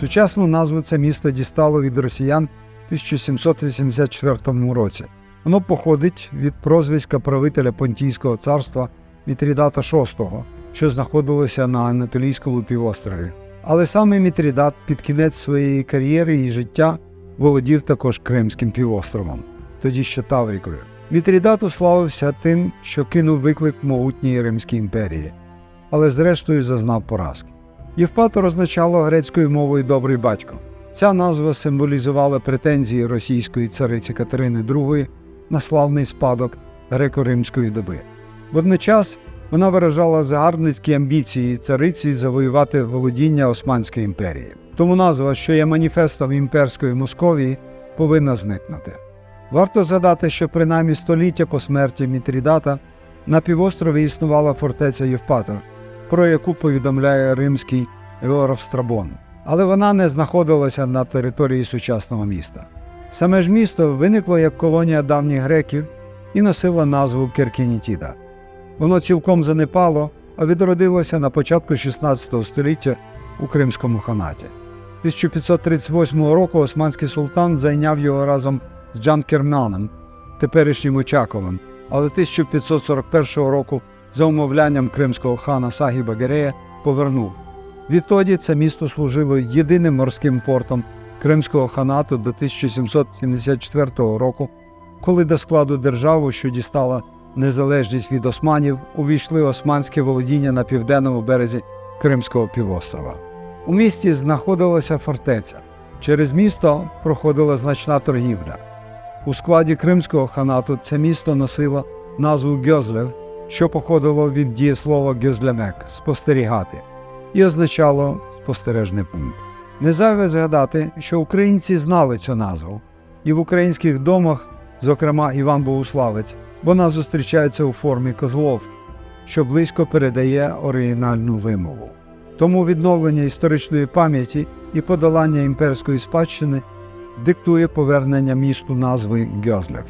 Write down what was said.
Сучасну назву це місто дістало від росіян в 1784 році. Воно походить від прозвиська правителя Понтійського царства Мітрідата VI, що знаходилося на Анатолійському півострові. Але саме Мітрідат під кінець своєї кар'єри і життя володів також Кримським півостровом, тоді ще Таврікою. Мітрідат уславився тим, що кинув виклик могутній Римській імперії, але зрештою зазнав поразки. Євпатор означало грецькою мовою добрий батько. Ця назва символізувала претензії російської цариці Катерини II на славний спадок греко-римської доби. Водночас вона виражала загарбницькі амбіції цариці завоювати володіння Османської імперії. Тому назва, що є маніфестом імперської Московії, повинна зникнути. Варто згадати, що принаймні століття по смерті Мітрідата на півострові існувала фортеця Євпатор, про яку повідомляє римський Географ Страбон. Але вона не знаходилася на території сучасного міста. Саме ж місто виникло як колонія давніх греків і носило назву Киркінітіда. Воно цілком занепало, а відродилося на початку 16 століття у Кримському ханаті. 1538 року османський султан зайняв його разом з Джанкернаном, теперішнім Очаковим, але 1541 року за умовлянням кримського хана Сагіба Герея повернув. Відтоді це місто служило єдиним морським портом Кримського ханату до 1774 року, коли до складу держави, що дістала незалежність від османів, увійшли османське володіння на південному березі Кримського півострова. У місті знаходилася фортеця. Через місто проходила значна торгівля. У складі Кримського ханату це місто носило назву Гьозлев, що походило від дієслова гьозлемек спостерігати, і означало спостережний пункт. Не зайве згадати, що українці знали цю назву, і в українських домах, зокрема Іван Богуславець, вона зустрічається у формі козлов, що близько передає оригінальну вимову. Тому відновлення історичної пам'яті і подолання імперської спадщини диктує повернення місту назви Гьозлев.